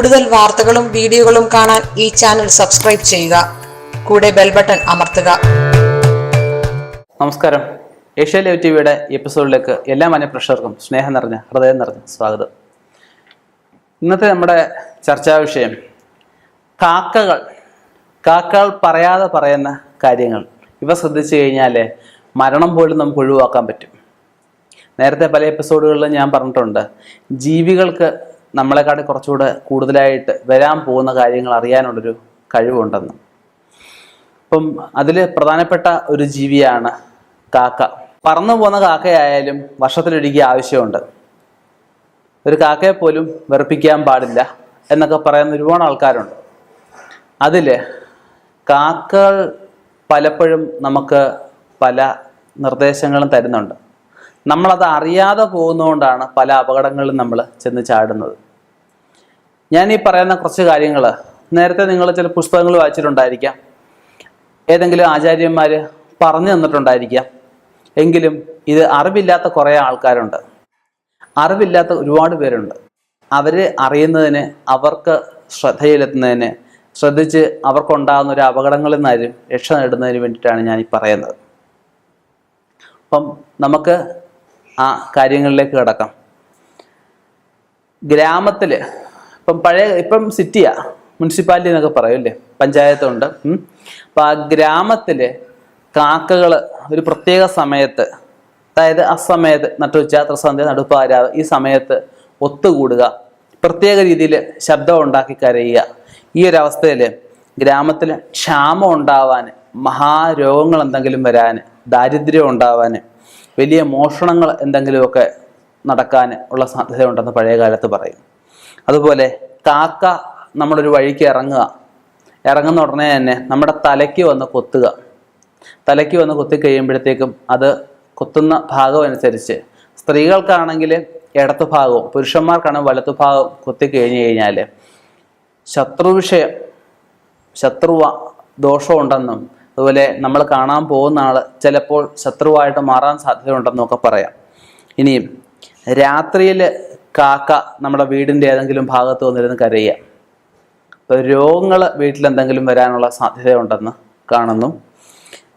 കൂടുതൽ വാർത്തകളും വീഡിയോകളും കാണാൻ ഈ ചാനൽ സബ്സ്ക്രൈബ് ചെയ്യുക. കൂടെ ബെൽ ബട്ടൺ അമർത്തുക. നമസ്കാരം. ഏഷ്യ ലൈവ് ടി വിയുടെ എപ്പിസോഡിലേക്ക് എല്ലാ മനഃപ്രഷർക്കും സ്നേഹം നിറഞ്ഞ ഹൃദയം നിറഞ്ഞ സ്വാഗതം. ഇന്നത്തെ നമ്മുടെ ചർച്ചാ വിഷയം കാക്കകൾ കാക്കകൾ പറയാതെ പറയുന്ന കാര്യങ്ങൾ. ഇവ ശ്രദ്ധിച്ചു കഴിഞ്ഞാൽ മരണം പോലും നമുക്ക് ഒഴിവാക്കാൻ പറ്റും. നേരത്തെ പല എപ്പിസോഡുകളിലും ഞാൻ പറഞ്ഞിട്ടുണ്ട് ജീവികൾക്ക് നമ്മളെക്കാട്ടി കുറച്ചുകൂടെ കൂടുതലായിട്ട് വരാൻ പോകുന്ന കാര്യങ്ങൾ അറിയാനുള്ളൊരു കഴിവുണ്ടെന്ന്. അപ്പം അതിൽ പ്രധാനപ്പെട്ട ഒരു ജീവിയാണ് കാക്ക. പറന്നു പോകുന്ന കാക്കയായാലും വർഷത്തിലൊരിക്കൽ ആവശ്യമുണ്ട്. ഒരു കാക്കയെ പോലും വെറുപ്പിക്കാൻ പാടില്ല എന്നൊക്കെ പറയുന്ന ഒരുപാട് ആൾക്കാരുണ്ട്. അതിൽ കാക്കകൾ പലപ്പോഴും നമുക്ക് പല നിർദ്ദേശങ്ങളും തരുന്നുണ്ട്. നമ്മളത് അറിയാതെ പോകുന്നതുകൊണ്ടാണ് പല അപകടങ്ങളിലും നമ്മൾ ചെന്ന് ചാടുന്നത്. ഞാൻ ഈ പറയുന്ന കുറച്ച് കാര്യങ്ങൾ നേരത്തെ നിങ്ങൾ ചില പുസ്തകങ്ങൾ വായിച്ചിട്ടുണ്ടായിരിക്കാം. ഏതെങ്കിലും ആചാര്യന്മാർ പറഞ്ഞു തന്നിട്ടുണ്ടായിരിക്കാം. എങ്കിലും ഇത് അറിവില്ലാത്ത കുറേ ആൾക്കാരുണ്ട്. അറിവില്ലാത്ത ഒരുപാട് പേരുണ്ട്. അവർ അറിയുന്നതിന് അവർക്ക് ശ്രദ്ധയിലെത്തുന്നതിന് ശ്രദ്ധിച്ച് അവർക്കുണ്ടാകുന്ന ഒരു അപകടങ്ങളിൽ നിന്നാലും രക്ഷ നേടുന്നതിന് വേണ്ടിയിട്ടാണ് ഞാൻ ഈ പറയുന്നത്. അപ്പം നമുക്ക് ആ കാര്യങ്ങളിലേക്ക് കിടക്കാം. ഗ്രാമത്തിൽ ഇപ്പം പഴയ ഇപ്പം സിറ്റിയാ മുനിസിപ്പാലിറ്റി എന്നൊക്കെ പറയും അല്ലേ? പഞ്ചായത്തുണ്ട്. അപ്പം ആ ഗ്രാമത്തിൽ കാക്കകൾ ഒരു പ്രത്യേക സമയത്ത് അതായത് ആ സമയത്ത് നട്ടുച്ച ത്രസന്ധ്യ നടുപ്പാരാവ് ഈ സമയത്ത് ഒത്തുകൂടുക പ്രത്യേക രീതിയിൽ ശബ്ദം ഉണ്ടാക്കി കരയുക ഈ ഒരു അവസ്ഥയിൽ ഗ്രാമത്തിൽ ക്ഷാമം ഉണ്ടാവാൻ മഹാരോഗങ്ങൾ എന്തെങ്കിലും വരാൻ ദാരിദ്ര്യം ഉണ്ടാവാൻ വലിയ മോഷണങ്ങൾ എന്തെങ്കിലുമൊക്കെ നടക്കാൻ ഉള്ള സാധ്യതയുണ്ടെന്ന് പഴയ കാലത്ത് പറയും. അതുപോലെ കാക്ക നമ്മളൊരു വഴിക്ക് ഇറങ്ങുക. ഇറങ്ങുന്ന ഉടനെ തന്നെ നമ്മുടെ തലയ്ക്ക് വന്ന് കൊത്തുക. തലയ്ക്ക് വന്ന് കൊത്തി കഴിയുമ്പോഴത്തേക്കും അത് കൊത്തുന്ന ഭാഗം അനുസരിച്ച് സ്ത്രീകൾക്കാണെങ്കിൽ ഇടത്തു ഭാഗവും പുരുഷന്മാർക്കാണെങ്കിൽ വലത്തു ഭാഗവും കൊത്തി കഴിഞ്ഞു കഴിഞ്ഞാൽ ശത്രുവിഷയം ശത്രുവ ദോഷമുണ്ടെന്നും അതുപോലെ നമ്മൾ കാണാൻ പോകുന്ന ആൾ ചിലപ്പോൾ ശത്രുവായിട്ട് മാറാൻ സാധ്യതയുണ്ടെന്നൊക്കെ പറയാം. ഇനിയും രാത്രിയിൽ കാക്ക നമ്മുടെ വീടിന്റെ ഏതെങ്കിലും ഭാഗത്ത് വന്നിരുന്ന് കരയുക. അപ്പോൾ രോഗങ്ങൾ വീട്ടിൽ എന്തെങ്കിലും വരാനുള്ള സാധ്യതയുണ്ടെന്ന് കാണുന്നു.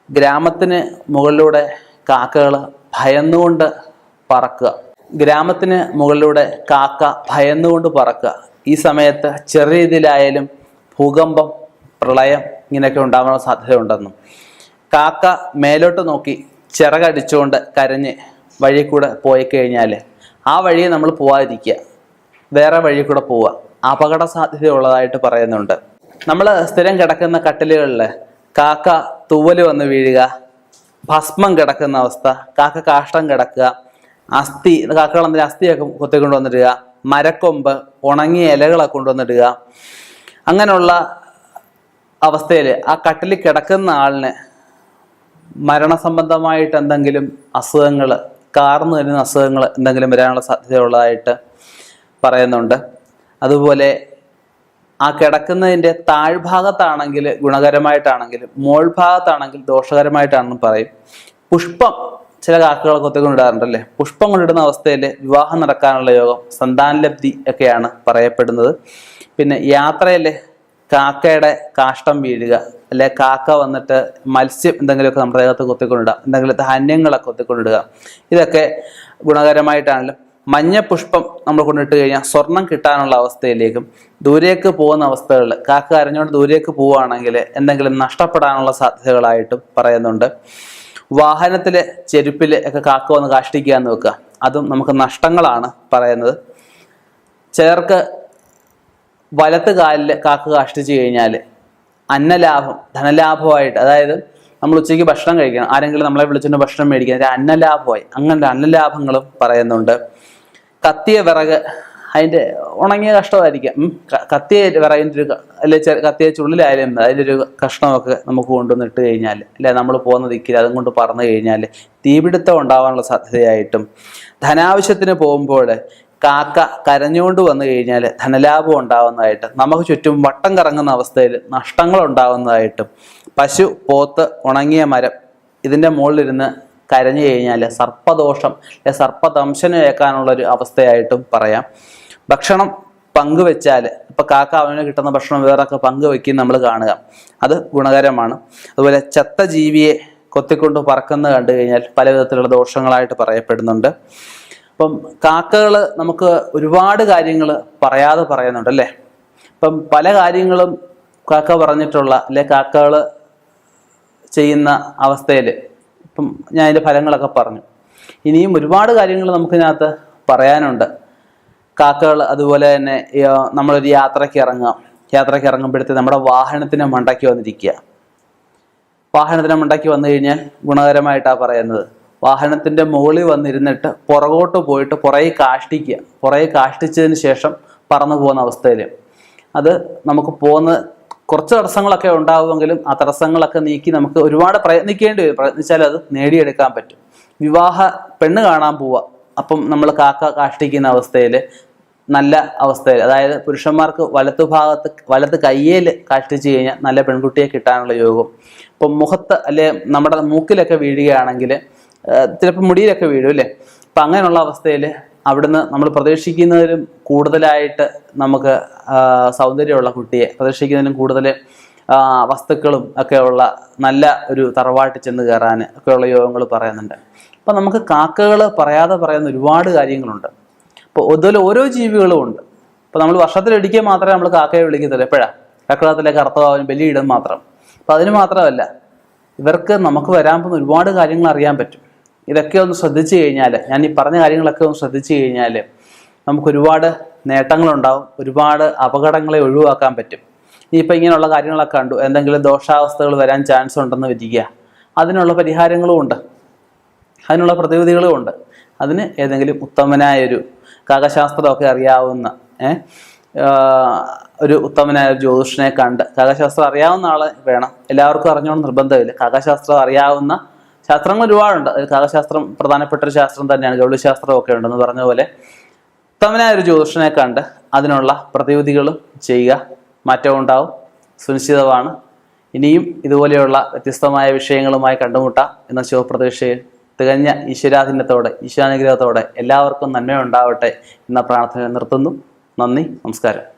ഗ്രാമത്തിന് മുകളിലൂടെ കാക്കകൾ ഭയന്നുകൊണ്ട് പറക്കുക. ഗ്രാമത്തിന് മുകളിലൂടെ കാക്ക ഭയന്നുകൊണ്ട് പറക്കുക. ഈ സമയത്ത് ചെറിയ രീതിയിലായാലും ഭൂകമ്പം പ്രളയം ഇങ്ങനെയൊക്കെ ഉണ്ടാവാൻ സാധ്യതയുണ്ടെന്നും. കാക്ക മേലോട്ട് നോക്കി ചിറകടിച്ചുകൊണ്ട് കരഞ്ഞ് വഴി കൂടെ പോയി കഴിഞ്ഞാൽ ആ വഴിയെ നമ്മൾ പോവാതിരിക്കുക. വേറെ വഴി കൂടെ പോവുക. അപകട സാധ്യതയുള്ളതായിട്ട് പറയുന്നുണ്ട്. നമ്മൾ സ്ഥിരം കിടക്കുന്ന കട്ടിലുകളിൽ കാക്ക തൂവൽ വന്ന് വീഴുക ഭസ്മം കിടക്കുന്ന അവസ്ഥ കാക്ക കാഷ്ടം കിടക്കുക അസ്ഥി കാക്കകൾ എന്തെങ്കിലും അസ്ഥിയൊക്കെ കൊത്തിക്കൊണ്ട് വന്നിടുക മരക്കൊമ്പ് ഉണങ്ങിയ ഇലകളൊക്കെ കൊണ്ടുവന്നിടുക അങ്ങനെയുള്ള അവസ്ഥയിൽ ആ കട്ടിൽ കിടക്കുന്ന ആളിന് മരണസംബന്ധമായിട്ട് എന്തെങ്കിലും അസുഖങ്ങൾ കാർന്നു വരുന്ന അസുഖങ്ങൾ എന്തെങ്കിലും വരാനുള്ള സാധ്യതയുള്ളതായിട്ട് പറയുന്നുണ്ട്. അതുപോലെ ആ കിടക്കുന്നതിന്റെ താഴ്ഭാഗത്താണെങ്കിൽ ഗുണകരമായിട്ടാണെങ്കിലും മോൾ ഭാഗത്താണെങ്കിൽ ദോഷകരമായിട്ടാണെന്ന് പറയും. പുഷ്പം ചില കാക്കകളൊക്കെ ഒത്തിരി കൊണ്ടിടാറുണ്ടല്ലേ പുഷ്പം കൊണ്ടിടുന്ന അവസ്ഥയിൽ വിവാഹം നടക്കാനുള്ള യോഗം സന്താനലബ്ധി ഒക്കെയാണ് പറയപ്പെടുന്നത്. പിന്നെ യാത്രയിൽ കാക്കയുടെ കാഷ്ടം വീഴുക അല്ലെ കാക്ക വന്നിട്ട് മത്സ്യം എന്തെങ്കിലുമൊക്കെ നമ്മുടെ ദേഹത്ത് കൊത്തിക്കൊണ്ടിടുക എന്തെങ്കിലും ധാന്യങ്ങളൊക്കെ കൊത്തിക്കൊണ്ടിടുക ഇതൊക്കെ ഗുണകരമായിട്ടാണല്ലോ. മഞ്ഞ പുഷ്പം നമ്മൾ കൊണ്ടിട്ട് കഴിഞ്ഞാൽ സ്വർണം കിട്ടാനുള്ള അവസ്ഥയിലേക്കും ദൂരേക്ക് പോകുന്ന അവസ്ഥകളിൽ കാക്ക അരഞ്ഞുകൊണ്ട് ദൂരേക്ക് പോവുകയാണെങ്കിൽ എന്തെങ്കിലും നഷ്ടപ്പെടാനുള്ള സാധ്യതകളായിട്ടും പറയുന്നുണ്ട്. വാഹനത്തിലെ ചെരുപ്പിൽ ഒക്കെ കാക്ക വന്ന് കാഷ്ടിക്കുക എന്ന് വെക്കുക അതും നമുക്ക് നഷ്ടങ്ങളാണ് പറയുന്നത്. ചിലർക്ക് വലത്ത് കാലിൽ കാക്ക കാഷ്ടിച്ചു കഴിഞ്ഞാൽ അന്നലാഭം ധനലാഭമായിട്ട് അതായത് നമ്മൾ ഉച്ചയ്ക്ക് ഭക്ഷണം കഴിക്കണം ആരെങ്കിലും നമ്മളെ വിളിച്ചിട്ട് ഭക്ഷണം മേടിക്കുക ഒരു അന്നലാഭമായി അങ്ങനത്തെ അന്നലാഭങ്ങളും പറയുന്നുണ്ട് കത്തിയ വിറക് അതിന്റെ ഉണങ്ങിയ കഷ്ടമായിരിക്കാം. കത്തിയ വിറകിന്റെ ഒരു അല്ലെ കത്തിയ ചുള്ളിലായാലും അതിന്റെ ഒരു കഷ്ണമൊക്കെ നമുക്ക് കൊണ്ടുവന്ന് ഇട്ട് കഴിഞ്ഞാൽ അല്ലെ നമ്മൾ പോകുന്ന ദിക്കിൽ അതും കൊണ്ട് പറന്നു കഴിഞ്ഞാൽ തീപിടുത്തം ഉണ്ടാവാനുള്ള സാധ്യതയായിട്ടും ധനാവശ്യത്തിന് പോകുമ്പോൾ കാക്ക കരഞ്ഞുകൊണ്ട് വന്നു കഴിഞ്ഞാൽ ധനലാഭം ഉണ്ടാവുന്നതായിട്ട് നമുക്ക് ചുറ്റും വട്ടം കറങ്ങുന്ന അവസ്ഥയിൽ നഷ്ടങ്ങൾ ഉണ്ടാവുന്നതായിട്ടും പശു പോത്ത് ഉണങ്ങിയ മരം ഇതിന്റെ മുകളിലിരുന്ന് കരഞ്ഞു കഴിഞ്ഞാൽ സർപ്പദോഷം അല്ലെ സർപ്പദംശനം ഏൽക്കാനുള്ള ഒരു അവസ്ഥയായിട്ടും പറയാം. ഭക്ഷണം പങ്കുവെച്ചാൽ ഇപ്പം കാക്ക അവന് കിട്ടുന്ന ഭക്ഷണം വേറൊക്കെ പങ്കുവെക്കും നമ്മൾ കാണുക. അത് ഗുണകരമാണ്. അതുപോലെ ചത്ത ജീവിയെ കൊത്തിക്കൊണ്ട് പറക്കുന്നത് കണ്ടു കഴിഞ്ഞാൽ പല വിധത്തിലുള്ള ദോഷങ്ങളായിട്ട് പറയപ്പെടുന്നുണ്ട്. അപ്പം കാക്കകൾ നമുക്ക് ഒരുപാട് കാര്യങ്ങൾ പറയാതെ പറയുന്നുണ്ട് അല്ലേ? ഇപ്പം പല കാര്യങ്ങളും കാക്ക പറഞ്ഞിട്ടുള്ള അല്ലെ കാക്കകൾ ചെയ്യുന്ന അവസ്ഥയിൽ ഇപ്പം ഞാൻ അതിന്റെ ഫലങ്ങളൊക്കെ പറഞ്ഞു. ഇനിയും ഒരുപാട് കാര്യങ്ങൾ നമുക്കിതിനകത്ത് പറയാനുണ്ട്. കാക്കകൾ അതുപോലെ തന്നെ നമ്മളൊരു യാത്രയ്ക്ക് ഇറങ്ങാം യാത്രയ്ക്ക് ഇറങ്ങുമ്പോഴത്തെ നമ്മുടെ വാഹനത്തിനെ മണ്ടയ്ക്ക് വന്നിരിക്കുക. വാഹനത്തിനെ മണ്ടയ്ക്ക് വന്നു കഴിഞ്ഞാൽ ഗുണകരമായിട്ടാണ് പറയുന്നത്. വാഹനത്തിന്റെ മുകളിൽ വന്നിരുന്നിട്ട് പുറകോട്ട് പോയിട്ട് പുറകെ കാഷ്ടിക്കുക. പുറകെ കാഷ്ടിച്ചതിന് ശേഷം പറന്നു പോകുന്ന അവസ്ഥയിൽ അത് നമുക്ക് പോകുന്ന കുറച്ച് തടസ്സങ്ങളൊക്കെ ഉണ്ടാവുമെങ്കിലും ആ തടസ്സങ്ങളൊക്കെ നീക്കി നമുക്ക് ഒരുപാട് പ്രയത്നിക്കേണ്ടി വരും. പ്രയത്നിച്ചാൽ അത് നേടിയെടുക്കാൻ പറ്റും. വിവാഹ പെണ്ണ് കാണാൻ പോവുക. അപ്പം നമ്മൾ കാക്ക കാഷ്ടിക്കുന്ന അവസ്ഥയിൽ നല്ല അവസ്ഥയിൽ അതായത് പുരുഷന്മാർക്ക് വലത്തു ഭാഗത്ത് വലത്ത് കയ്യേൽ കാഷ്ടിച്ച് കഴിഞ്ഞാൽ നല്ല പെൺകുട്ടിയെ കിട്ടാനുള്ള യോഗം. ഇപ്പം മുഖത്ത് അല്ലെ നമ്മുടെ മൂക്കിലൊക്കെ വീഴുകയാണെങ്കിൽ ചിലപ്പോൾ മുടിയിലൊക്കെ വീഴും അല്ലേ? അപ്പം അങ്ങനെയുള്ള അവസ്ഥയിൽ അവിടുന്ന് നമ്മൾ പ്രതീക്ഷിക്കുന്നതിലും കൂടുതലായിട്ട് നമുക്ക് സൗന്ദര്യമുള്ള കുട്ടിയെ പ്രതീക്ഷിക്കുന്നതിലും കൂടുതൽ വസ്തുക്കളും ഒക്കെ ഉള്ള നല്ല ഒരു തറവാട്ട് ചെന്ന് കയറാൻ ഒക്കെയുള്ള യോഗങ്ങൾ പറയുന്നുണ്ട്. അപ്പം നമുക്ക് കാക്കകൾ പറയാതെ പറയുന്ന ഒരുപാട് കാര്യങ്ങളുണ്ട്. അപ്പോൾ അതുപോലെ ഓരോ ജീവികളും ഉണ്ട്. അപ്പോൾ നമ്മൾ വർഷത്തിലൊരിക്കൽ മാത്രമേ നമ്മൾ കാക്കയെ വിളിക്കത്തുള്ളൂ. എപ്പോഴാണ് കക്കളത്തിലെ കറുത്തവാവിന് ബലിയിടും മാത്രം. അപ്പം അതിന് മാത്രമല്ല ഇവർക്ക് നമുക്ക് വരാൻ പോകുന്ന ഒരുപാട് കാര്യങ്ങൾ അറിയാൻ പറ്റും. ഇതൊക്കെ ഒന്ന് ശ്രദ്ധിച്ചു കഴിഞ്ഞാൽ ഞാൻ ഈ പറഞ്ഞ കാര്യങ്ങളൊക്കെ ഒന്ന് ശ്രദ്ധിച്ചു കഴിഞ്ഞാൽ നമുക്ക് ഒരുപാട് നേട്ടങ്ങളുണ്ടാവും ഒരുപാട് അപകടങ്ങളെ ഒഴിവാക്കാൻ പറ്റും. ഇനിയിപ്പോൾ ഇങ്ങനെയുള്ള കാര്യങ്ങളൊക്കെ കണ്ടു എന്തെങ്കിലും ദോഷാവസ്ഥകൾ വരാൻ ചാൻസ് ഉണ്ടെന്ന് വിധിക്കുക അതിനുള്ള പരിഹാരങ്ങളും ഉണ്ട്. അതിനുള്ള പ്രതിവിധികളും ഉണ്ട്. അതിന് ഏതെങ്കിലും ഉത്തമനായൊരു കാകശാസ്ത്രമൊക്കെ അറിയാവുന്ന ഒരു ഉത്തമനായ ഒരു ജ്യോതിഷനെ കണ്ട് കാകശാസ്ത്രം അറിയാവുന്ന ആളെ വേണം. എല്ലാവർക്കും അറിഞ്ഞോണം നിർബന്ധമില്ല. കാകശാസ്ത്രം അറിയാവുന്ന ശാസ്ത്രങ്ങൾ ഒരുപാടുണ്ട്. അതിൽ കാകശാസ്ത്രം പ്രധാനപ്പെട്ട ഒരു ശാസ്ത്രം തന്നെയാണ്. ഗൗളശാസ്ത്രം ഒക്കെ ഉണ്ടെന്ന് പറഞ്ഞ പോലെ ഉത്തമനായ ഒരു ജ്യോതിഷനെ കണ്ട് അതിനുള്ള പ്രതിവിധികളും ചെയ്യുക മാറ്റം ഉണ്ടാവും. സുനിശ്ചിതമാണ്. ഇനിയും ഇതുപോലെയുള്ള വ്യത്യസ്തമായ വിഷയങ്ങളുമായി കണ്ടുമുട്ടാം എന്ന ശുഭപ്രതീക്ഷയിൽ തികഞ്ഞ ഈശ്വരാധീനത്തോടെ ഈശ്വരാനുഗ്രഹത്തോടെ എല്ലാവർക്കും നന്മയുണ്ടാവട്ടെ എന്ന പ്രാർത്ഥന നിർത്തുന്നു. നന്ദി നമസ്കാരം.